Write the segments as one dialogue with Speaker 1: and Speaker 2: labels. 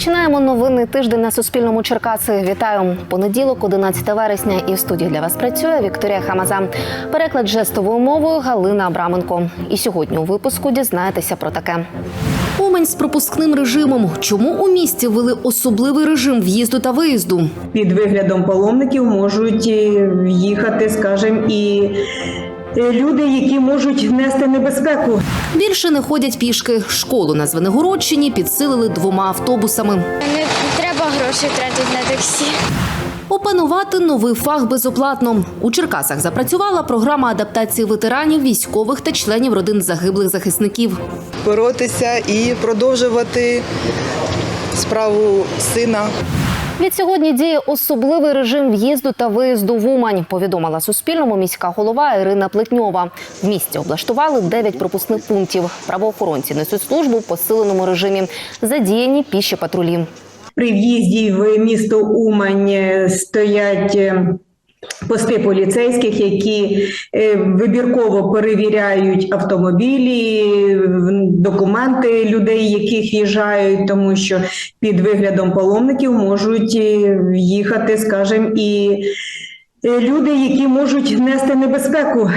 Speaker 1: Розпочинаємо новинний тиждень на Суспільному Черкаси. Вітаю понеділок, 11 вересня. І в студії для вас працює Вікторія Хамаза. Переклад жестовою мовою Галина Абраменко. І сьогодні у випуску дізнаєтеся про таке. Умань з пропускним режимом. Чому у місті ввели особливий режим в'їзду та виїзду?
Speaker 2: під виглядом паломників можуть е, їхати, скажімо, і люди, які можуть нести небезпеку.
Speaker 1: Більше не ходять пішки. Школу на Звенигородщині підсилили двома автобусами.
Speaker 3: Не треба гроші тратити на таксі.
Speaker 1: Опанувати новий фах безоплатно. У Черкасах запрацювала програма адаптації ветеранів, військових та членів родин загиблих захисників.
Speaker 4: боротися і продовжувати справу сина.
Speaker 1: Від сьогодні діє особливий режим в'їзду та виїзду в Умань. Повідомила Суспільному міська голова Ірина Плетньова. В місті облаштували 9 пропускних пунктів. Правоохоронці несуть службу в посиленому режимі. Задіяні піші патрулі.
Speaker 2: При в'їзді в місто Умань е, стоять. Пости поліцейських, які е, вибірково перевіряють автомобілі, документи людей, яких їжджають, тому що під виглядом паломників можуть е, їхати, скажімо, і е, люди, які можуть нести небезпеку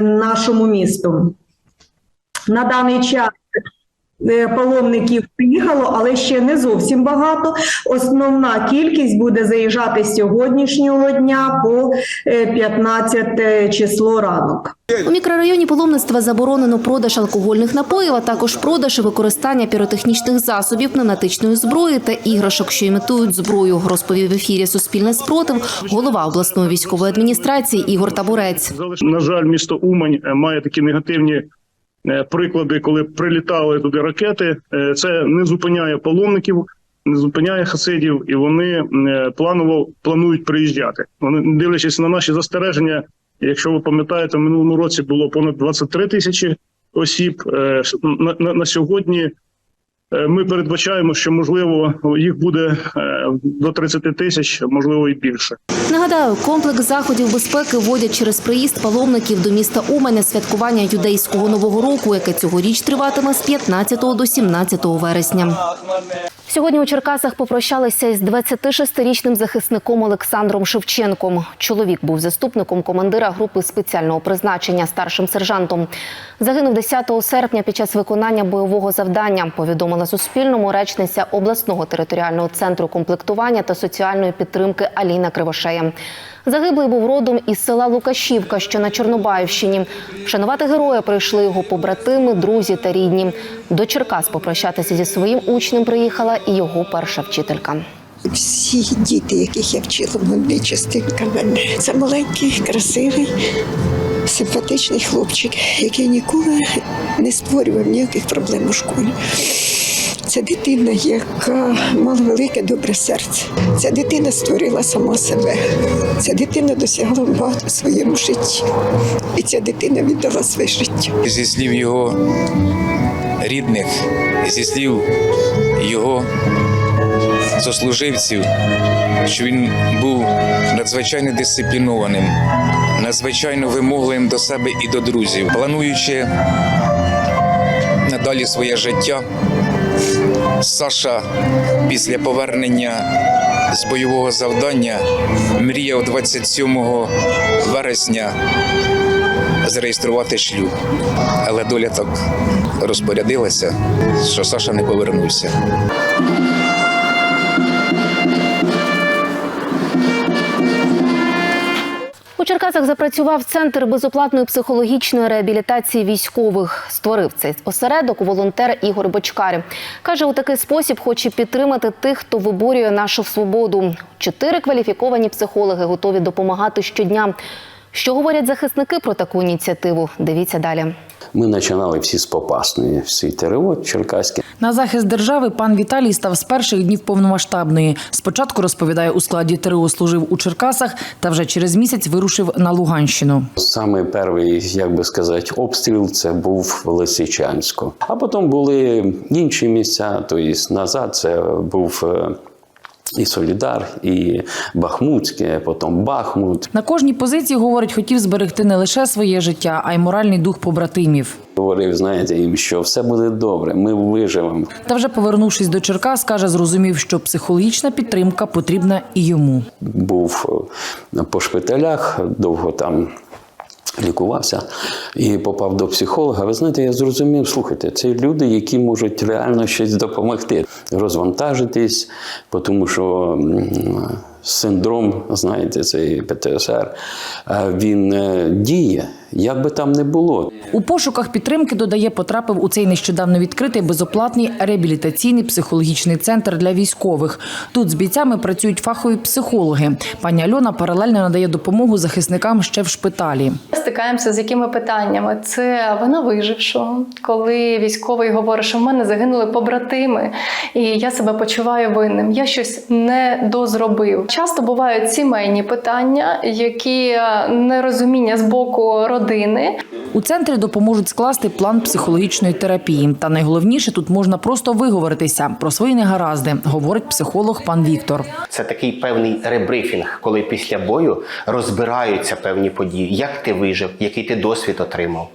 Speaker 2: нашому місту. На даний час паломників приїхало, але ще не зовсім багато. Основна кількість буде заїжджати з сьогоднішнього дня по е, 15 число ранок.
Speaker 1: У мікрорайоні паломництва заборонено продаж алкогольних напоїв, а також продаж і використання піротехнічних засобів, пневматичної зброї та іграшок, що імітують зброю. Розповів в ефірі Суспільне спротив голова обласної військової адміністрації Ігор Табурець.
Speaker 5: На жаль, місто Умань е, має такі негативні е, приклади, коли прилітали туди ракети. Е, Це не зупиняє паломників, не зупиняє хасидів, і вони е, планово планують приїжджати. Вони дивлячись на наші застереження. Якщо ви пам'ятаєте, в минулому році було понад 23 тисячі осіб. Е, На, на, на сьогодні е, ми передбачаємо, що можливо їх буде е, до 30 тисяч, можливо і більше.
Speaker 1: Нагадаю, комплекс заходів безпеки вводять через приїзд паломників до міста Умене, святкування юдейського нового року, яке цьогоріч триватиме з 15 до 17 вересня. Сьогодні у Черкасах попрощалися із 26-річним захисником Олександром Шевченком. Чоловік був заступником командира групи спеціального призначення старшим сержантом. Загинув 10 серпня під час виконання бойового завдання. Повідомила Суспільному речниця обласного територіального центру комплектування та соціальної підтримки Аліна Кривошея. Загиблий був родом із села Лукашівка, що на Чорнобаївщині. Вшанувати героя прийшли його побратими, друзі та рідні. До Черкас попрощатися зі своїм учнем приїхала і його перша вчителька.
Speaker 6: Всі діти, яких я вчила, вони частинка мене. Це маленький, красивий, симпатичний хлопчик, який ніколи не створював ніяких проблем у школі. Це дитина, яка мала велике добре серце. Ця дитина створила сама себе. Ця дитина досягла багато в своєму житті. І ця дитина віддала своє життя.
Speaker 7: зі слів його рідних, зі слів його сослуживців, що він був надзвичайно дисциплінованим, надзвичайно вимогливим до себе і до друзів, плануючи надалі своє життя. Саша після повернення з бойового завдання мріяв 27 вересня зареєструвати шлюб. Але доля так розпорядилася, що Саша не повернувся.
Speaker 1: У Черкасах запрацював центр безоплатної психологічної реабілітації військових. Створив цей осередок волонтер Ігор Бочкар. Каже, у такий спосіб хоче підтримати тих, хто виборює нашу свободу. Чотири кваліфіковані психологи готові допомагати щодня. Що говорять захисники про таку ініціативу? Дивіться далі.
Speaker 8: Ми починали всі з Попасної, всі ТРО Черкаське.
Speaker 9: На захист держави пан Віталій став з перших днів повномасштабної. Спочатку розповідає, у складі ТРО служив у Черкасах та вже через місяць вирушив на Луганщину.
Speaker 8: Саме перший, як би сказати, обстріл це був в Лисичанську. А потім були інші місця. Тобто назад це був е, І Солідар, і Бахмутське, потім Бахмут.
Speaker 9: На кожній позиції, говорить, хотів зберегти не лише своє життя, а й моральний дух побратимів.
Speaker 8: Говорив, знаєте, їм, що все буде добре, ми виживемо.
Speaker 9: Та вже повернувшись до Черкас, каже, зрозумів, що психологічна підтримка потрібна і йому.
Speaker 8: Був е, по шпиталях, довго там лікувався і попав до психолога. Ви знаєте, я зрозумів, слухайте, це люди, які можуть реально щось допомогти, розвантажитись, тому що синдром, знаєте, цей ПТСР, він е, діє, як би там не було.
Speaker 9: У пошуках підтримки додає, потрапив у цей нещодавно відкритий безоплатний реабілітаційний психологічний центр для військових. Тут з бійцями працюють фахові психологи. Пані Альона паралельно надає допомогу захисникам ще в шпиталі.
Speaker 10: Стикаємося з якими питаннями? Це вина вижившого, коли військовий говорить, що в мене загинули побратими, і я себе почуваю винним. Я щось не дозробив. Часто бувають сімейні питання, які е, нерозуміння з боку родини.
Speaker 9: У центрі допоможуть скласти план психологічної терапії. Та найголовніше тут можна просто виговоритися про свої негаразди, говорить психолог пан Віктор.
Speaker 11: Це такий певний ребрифінг, коли після бою розбираються певні події. Як ти вижив, який ти досвід отримав.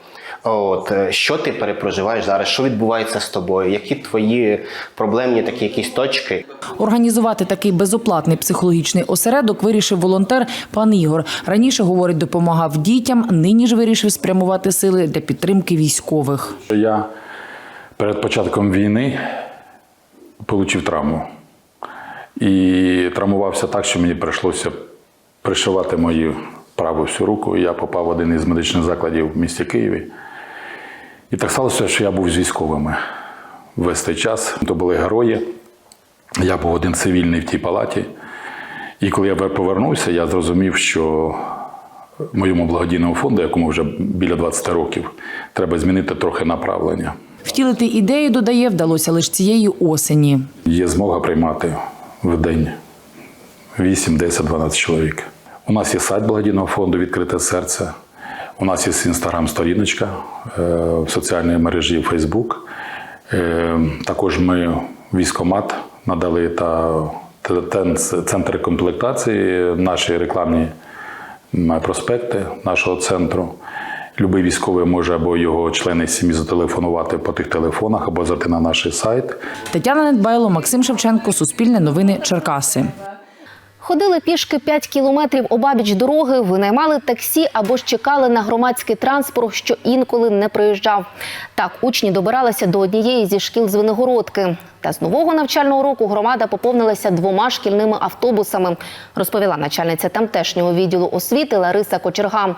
Speaker 11: От е, що ти перепроживаєш зараз, що відбувається з тобою, які твої проблемні такі якісь точки,
Speaker 9: Організувати такий безоплатний психологічний осередок вирішив волонтер пан Ігор. Раніше говорить, допомагав дітям. Нині ж вирішив спрямувати сили для підтримки військових.
Speaker 12: Я перед початком війни отримав травму. І травмувався так, що мені прийшлося пришивати мою праву всю руку. Я попав в один із медичних закладів в місті Києві. І так сталося, що я був з військовими весь цей час. То були герої. Я був один цивільний в тій палаті. І коли я повернувся, я зрозумів, що моєму благодійному фонду, якому вже біля 20 років, треба змінити трохи направлення.
Speaker 9: Втілити ідею, додає, вдалося лише цієї осені.
Speaker 12: Є змога приймати в день 8, 10, 12 чоловік. У нас є сайт благодійного фонду Відкрите серце. У нас є інстаграм-сторіночка е, в соціальній мережі Facebook. Е, Також ми військомат надали та, центр комплектації, наші рекламні проспекти нашого центру. Любий військовий може або його члени сім'ї зателефонувати по тих телефонах, або зайти на наш сайт.
Speaker 9: Тетяна Недбайло, Максим Шевченко, Суспільне новини, Черкаси.
Speaker 1: Ходили пішки 5 кілометрів обабіч дороги, винаймали таксі або ж чекали на громадський транспорт, що інколи не приїжджав. Так учні добиралися до однієї зі шкіл з Виногородки. Та з нового навчального року громада поповнилася двома шкільними автобусами, розповіла начальниця тамтешнього відділу освіти Лариса Кочерга.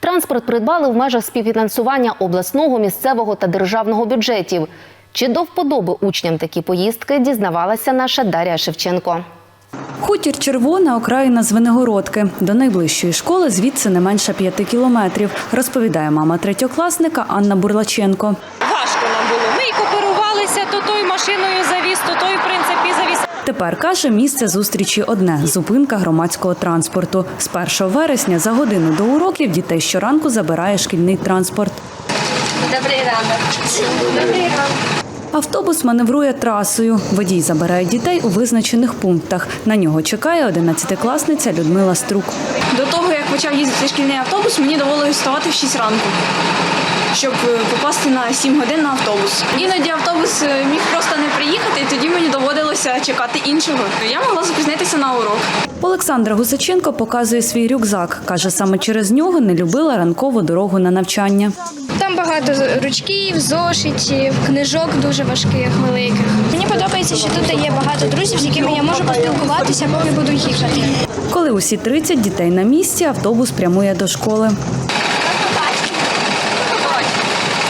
Speaker 1: Транспорт придбали в межах співфінансування обласного, місцевого та державного бюджетів. Чи до вподоби учням такі поїздки дізнавалася наша Дар'я Шевченко.
Speaker 13: Хутір Червона, окраїна Звенигородки. До найближчої школи звідси не менше п'яти кілометрів, розповідає мама третьокласника Анна Бурлаченко.
Speaker 14: Важко нам було. Ми і кооперувалися, то той машиною завіз, то той, в принципі, завіз.
Speaker 13: Тепер каже, місце зустрічі одне зупинка громадського транспорту. З 1 вересня за годину до уроків дітей щоранку забирає шкільний транспорт.
Speaker 3: Добрий ранок. Добрий ранок.
Speaker 13: Автобус маневрує трасою. Водій забирає дітей у визначених пунктах. На нього чекає одинадцятикласниця Людмила Струк.
Speaker 15: До того, як почав їздити шкільний автобус, мені довелося вставати в 6 ранку, щоб е, попасти на 7 годин на автобус. Іноді автобус е, міг просто не приїхати, і тоді мені доводилося чекати іншого. Я могла запізнитися на урок.
Speaker 13: Олександра Гусаченко показує свій рюкзак. Каже, саме через нього не любила ранкову дорогу на навчання.
Speaker 3: Там багато ручків, зошитів, книжок дуже важких, великих. Мені подобається, що тут є багато друзів, з якими я можу поспілкуватися, поки буду їхати.
Speaker 13: Коли усі 30 дітей на місці, автобус прямує до школи.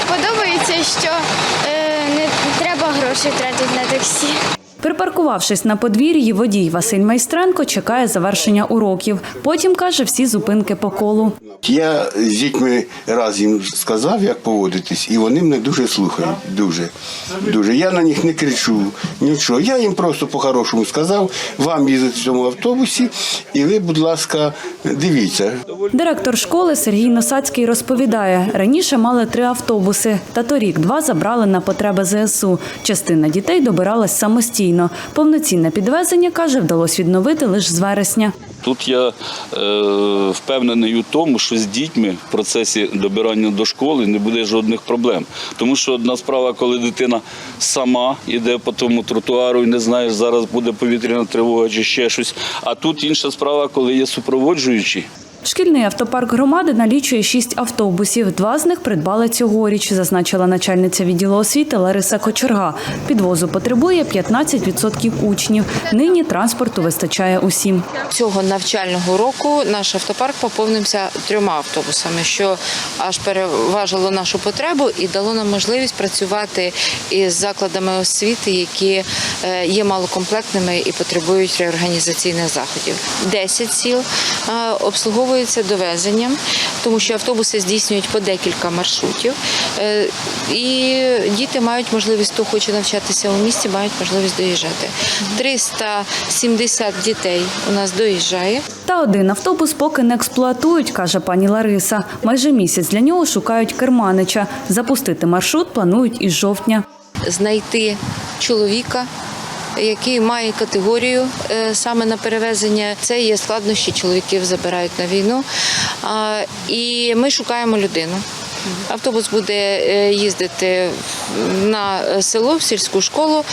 Speaker 3: Подобається, що е, не треба тратить на таксі.
Speaker 13: Припаркувавшись на подвір'ї, водій Василь Майстренко чекає завершення уроків. Потім каже всі зупинки по колу.
Speaker 16: Я з дітьми раз їм сказав, як поводитись, і вони мене дуже слухають. Дуже. Дуже. Я на них не кричу, нічого. Я їм просто по-хорошому сказав, вам їздити в цьому автобусі, і ви, будь ласка, дивіться.
Speaker 13: Директор школи Сергій Носацький розповідає, раніше мали три автобуси, та торік два забрали на потреби ЗСУ. Частина дітей добиралась самостійно. Самостійно. Повноцінне підвезення, каже, вдалося відновити лише з вересня.
Speaker 17: Тут я е, впевнений у тому, що з дітьми в процесі добирання до школи не буде жодних проблем. Тому що одна справа, коли дитина сама йде по тому тротуару і не знаєш, зараз буде повітряна тривога чи ще щось. А тут інша справа, коли є супроводжуючі.
Speaker 13: Шкільний автопарк громади налічує шість автобусів. Два з них придбали цьогоріч, зазначила начальниця відділу освіти Лариса Кочерга. Підвозу потребує 15% учнів. Нині транспорту вистачає усім.
Speaker 18: Цього навчального року наш автопарк поповнився трьома автобусами, що аж переважило нашу потребу і дало нам можливість працювати із закладами освіти, які е, є малокомплектними і потребують реорганізаційних заходів. Десять сіл е, обслуговуються довезенням, тому що автобуси здійснюють по декілька маршрутів. Е, І діти мають можливість, хто хоче навчатися у місті, мають можливість доїжджати. 370 дітей у нас доїжджає.
Speaker 13: Та один автобус поки не експлуатують, каже пані Лариса. Майже місяць для нього шукають керманича. Запустити маршрут планують із жовтня.
Speaker 18: знайти чоловіка. Який має категорію е, саме на перевезення, це є складнощі. Чоловіків забирають на війну. І ми шукаємо людину. Автобус буде е, їздити на село, в сільську школу.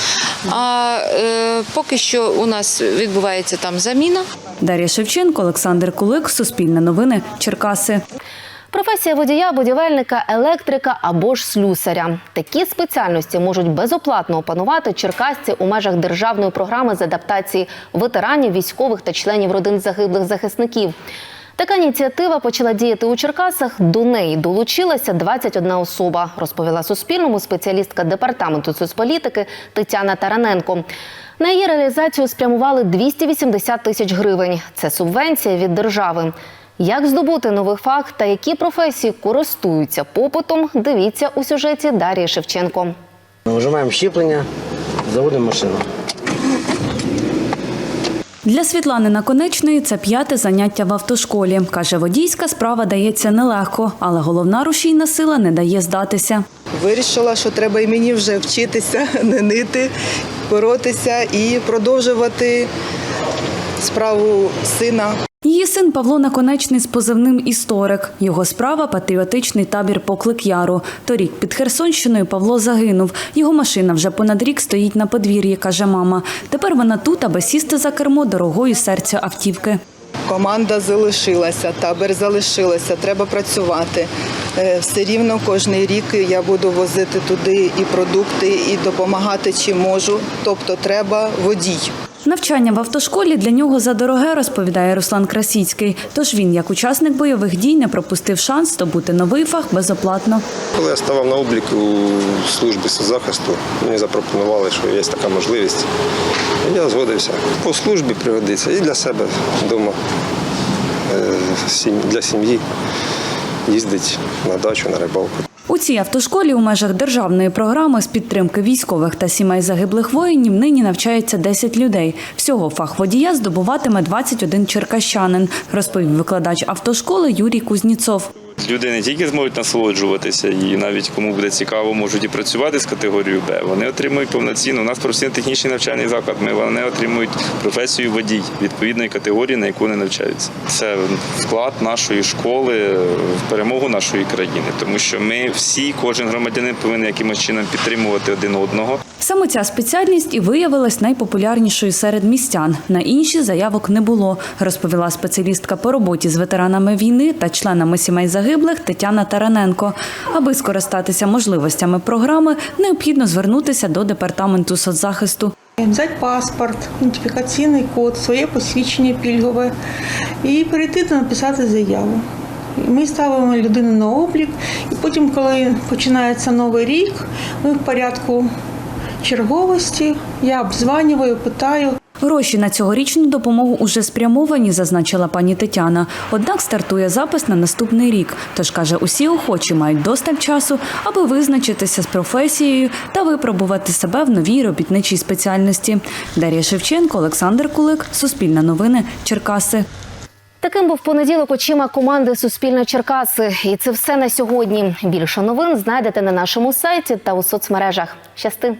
Speaker 18: А е, поки що у нас відбувається там заміна.
Speaker 13: Дар'я Шевченко, Олександр Кулик, Суспільне новини, Черкаси.
Speaker 1: Професія водія, будівельника, електрика або ж слюсаря. Такі спеціальності можуть безоплатно опанувати черкасці у межах державної програми з адаптації ветеранів, військових та членів родин загиблих захисників. Така ініціатива почала діяти у Черкасах. До неї долучилася 21 особа, розповіла Суспільному спеціалістка департаменту соцполітики Тетяна Тараненко. На її реалізацію спрямували 280 тисяч гривень. Це субвенція від держави. Як здобути новий фах та які професії користуються попитом, дивіться у сюжеті Дар'ї Шевченко.
Speaker 19: Вижимаємо щеплення, заводимо машину.
Speaker 13: Для Світлани Наконечної це п'яте заняття в автошколі. Каже, водійська справа дається нелегко, але головна рушійна сила не дає здатися.
Speaker 4: Вирішила, що треба і мені вже вчитися, не нити, боротися і продовжувати справу сина.
Speaker 13: Її син Павло Наконечний з позивним історик. Його справа патріотичний табір Поклик Яру. Торік під Херсонщиною Павло загинув. Його машина вже понад рік стоїть на подвір'ї, каже мама. Тепер вона тут, аби сісти за кермо дорогою серцю автівки.
Speaker 4: Команда залишилася, табір залишилася, треба працювати. Е, Все рівно кожен рік я буду возити туди і продукти, і допомагати чим можу. Тобто треба водій.
Speaker 13: Навчання в автошколі для нього задороге, розповідає Руслан Красіцький. Тож він, як учасник бойових дій, не пропустив шанс здобути новий фах безоплатно.
Speaker 20: Коли я ставав на облік у службі соцзахисту, мені запропонували, що є така можливість. Я згодився. По службі пригодиться і для себе вдома, е, для сім'ї їздить на дачу, на рибалку.
Speaker 13: У цій автошколі у межах державної програми з підтримки військових та сімей загиблих воїнів нині навчається 10 людей. Всього фах водія здобуватиме 21 черкащанин, розповів викладач автошколи Юрій Кузніцов.
Speaker 21: Люди не тільки зможуть насолоджуватися, і навіть кому буде цікаво, можуть і працювати з категорією Б. Вони отримують повноцінно. У нас професійно-технічний навчальний заклад. Ми вони отримують професію водій відповідної категорії, на яку вони навчаються. Це вклад нашої школи в перемогу нашої країни, тому що ми всі, кожен громадянин повинен якимось чином підтримувати один одного.
Speaker 13: Саме ця спеціальність і виявилась найпопулярнішою серед містян. На інші заявок не було, розповіла спеціалістка по роботі з ветеранами війни та членами сімей загиблих Тетяна Тараненко. Аби скористатися можливостями програми, необхідно звернутися до департаменту соцзахисту.
Speaker 22: Взяти паспорт, ідентифікаційний код, своє посвідчення пільгове і перейти та написати заяву. Ми ставимо людину на облік, і потім, коли починається новий рік, ми в порядку черговості, я обзванюю, питаю.
Speaker 13: Гроші на цьогорічну допомогу уже спрямовані, зазначила пані Тетяна. Однак стартує запис на наступний рік. Тож каже, усі охочі мають достатньо часу, аби визначитися з професією та випробувати себе в новій робітничій спеціальності. Дар'я Шевченко, Олександр Кулик, Суспільне новини, Черкаси.
Speaker 1: Таким був понеділок очима команди Суспільне Черкаси. І це все на сьогодні. Більше новин знайдете на нашому сайті та у соцмережах. Щасти!